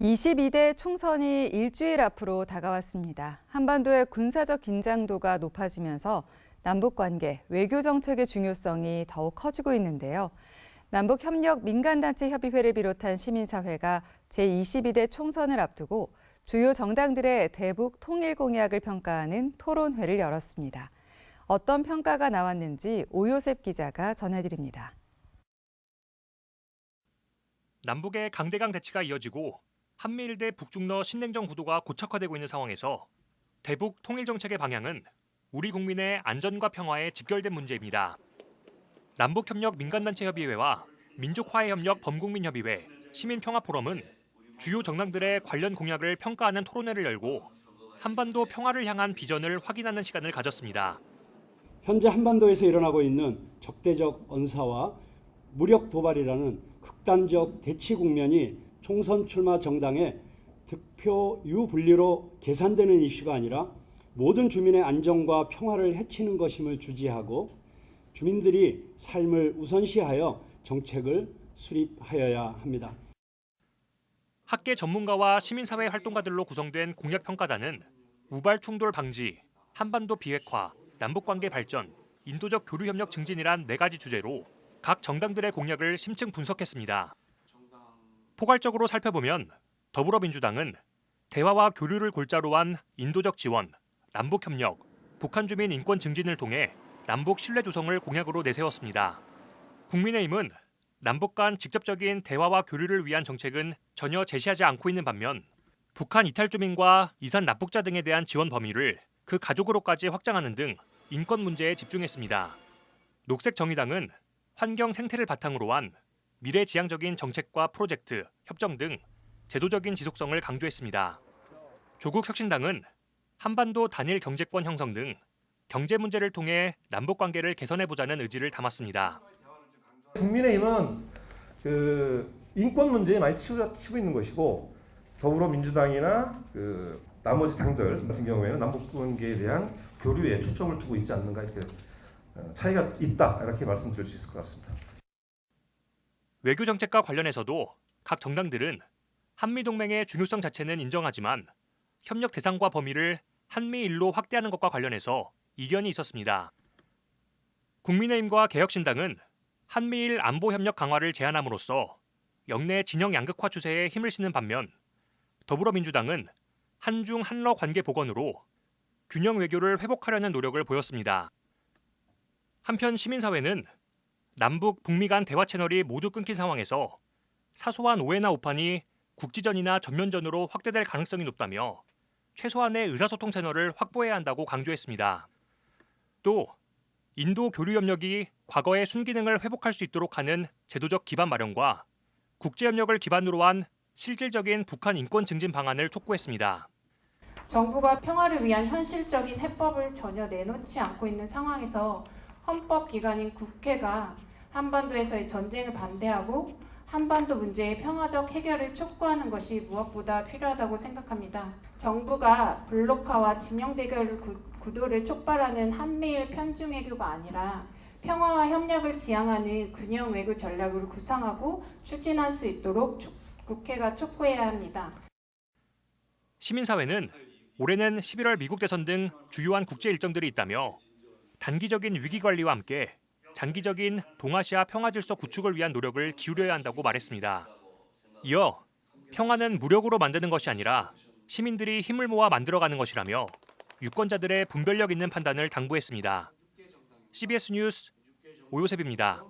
22대 총선이 일주일 앞으로 다가왔습니다. 한반도의 군사적 긴장도가 높아지면서 남북 관계, 외교 정책의 중요성이 더욱 커지고 있는데요. 남북 협력 민간단체 협의회를 비롯한 시민사회가 제22대 총선을 앞두고 주요 정당들의 대북 통일 공약을 평가하는 토론회를 열었습니다. 어떤 평가가 나왔는지 오요셉 기자가 전해드립니다. 남북의 강대강 대치가 이어지고 한미일 대 북중러 신냉전 구도가 고착화되고 있는 상황에서 대북 통일 정책의 방향은 우리 국민의 안전과 평화에 직결된 문제입니다. 남북협력 민간단체 협의회와 민족화해협력 범국민협의회 시민평화포럼은 주요 정당들의 관련 공약을 평가하는 토론회를 열고 한반도 평화를 향한 비전을 확인하는 시간을 가졌습니다. 현재 한반도에서 일어나고 있는 적대적 언사와 무력 도발이라는 극단적 대치 국면이 총선 출마 정당의 득표 유분리로 계산되는 이슈가 아니라 모든 주민의 안정과 평화를 해치는 것임을 주지하고 주민들이 삶을 우선시하여 정책을 수립하여야 합니다. 학계 전문가와 시민사회 활동가들로 구성된 공약평가단은 우발 충돌 방지, 한반도 비핵화, 남북관계 발전, 인도적 교류 협력 증진이란 네 가지 주제로 각 정당들의 공약을 심층 분석했습니다. 포괄적으로 살펴보면 더불어민주당은 대화와 교류를 골자로 한 인도적 지원, 남북 협력, 북한 주민 인권 증진을 통해 남북 신뢰 조성을 공약으로 내세웠습니다. 국민의힘은 남북 간 직접적인 대화와 교류를 위한 정책은 전혀 제시하지 않고 있는 반면 북한 이탈 주민과 이산 납북자 등에 대한 지원 범위를 그 가족으로까지 확장하는 등 인권 문제에 집중했습니다. 녹색 정의당은 환경 생태를 바탕으로 한 미래지향적인 정책과 프로젝트, 협정 등 제도적인 지속성을 강조했습니다. 조국 혁신당은 한반도 단일 경제권 형성 등 경제 문제를 통해 남북 관계를 개선해 보자는 의지를 담았습니다. 국민의힘은 그 인권 문제에 많이 치고, 치고 있는 것이고 더불어민주당이나 그 나머지 당들 같은 경우에는 남북 관계에 대한 교류에 초점을 두고 있지 않는가 이렇게 어, 차이가 있다 이렇게 말씀드릴 수 있을 것 같습니다. 외교 정책과 관련해서도 각 정당들은 한미 동맹의 중요성 자체는 인정하지만 협력 대상과 범위를 한미일로 확대하는 것과 관련해서 이견이 있었습니다. 국민의힘과 개혁신당은 한미일 안보 협력 강화를 제안함으로써 영내 진영 양극화 추세에 힘을 싣는 반면 더불어민주당은 한중 한러 관계 복원으로 균형 외교를 회복하려는 노력을 보였습니다. 한편 시민사회는 남북 북미 간 대화 채널이 모두 끊긴 상황에서 사소한 오해나 오판이 국지전이나 전면전으로 확대될 가능성이 높다며 최소한의 의사소통 채널을 확보해야 한다고 강조했습니다. 또 인도 교류 협력이 과거의 순기능을 회복할 수 있도록 하는 제도적 기반 마련과 국제 협력을 기반으로 한 실질적인 북한 인권 증진 방안을 촉구했습니다. 정부가 평화를 위한 현실적인 해법을 전혀 내놓지 않고 있는 상황에서 헌법 기관인 국회가 한반도에서의 전쟁을 반대하고 한반도 문제의 평화적 해결을 촉구하는 것이 무엇보다 필요하다고 생각합니다. 정부가 블록화와 진영 대결 구, 구도를 촉발하는 한미일 편중 외교가 아니라 평화와 협력을 지향하는 균형 외교 전략을 구상하고 추진할 수 있도록 촉- 국회가 촉구해야 합니다. 시민사회는 올해는 11월 미국 대선 등 주요한 국제 일정들이 있다며 단기적인 위기 관리와 함께 장기적인 동아시아 평화 질서 구축을 위한 노력을 기울여야 한다고 말했습니다. 이어 평화는 무력으로 만드는 것이 아니라 시민들이 힘을 모아 만들어가는 것이라며 유권자들의 분별력 있는 판단을 당부했습니다. CBS 뉴스 오요셉입니다.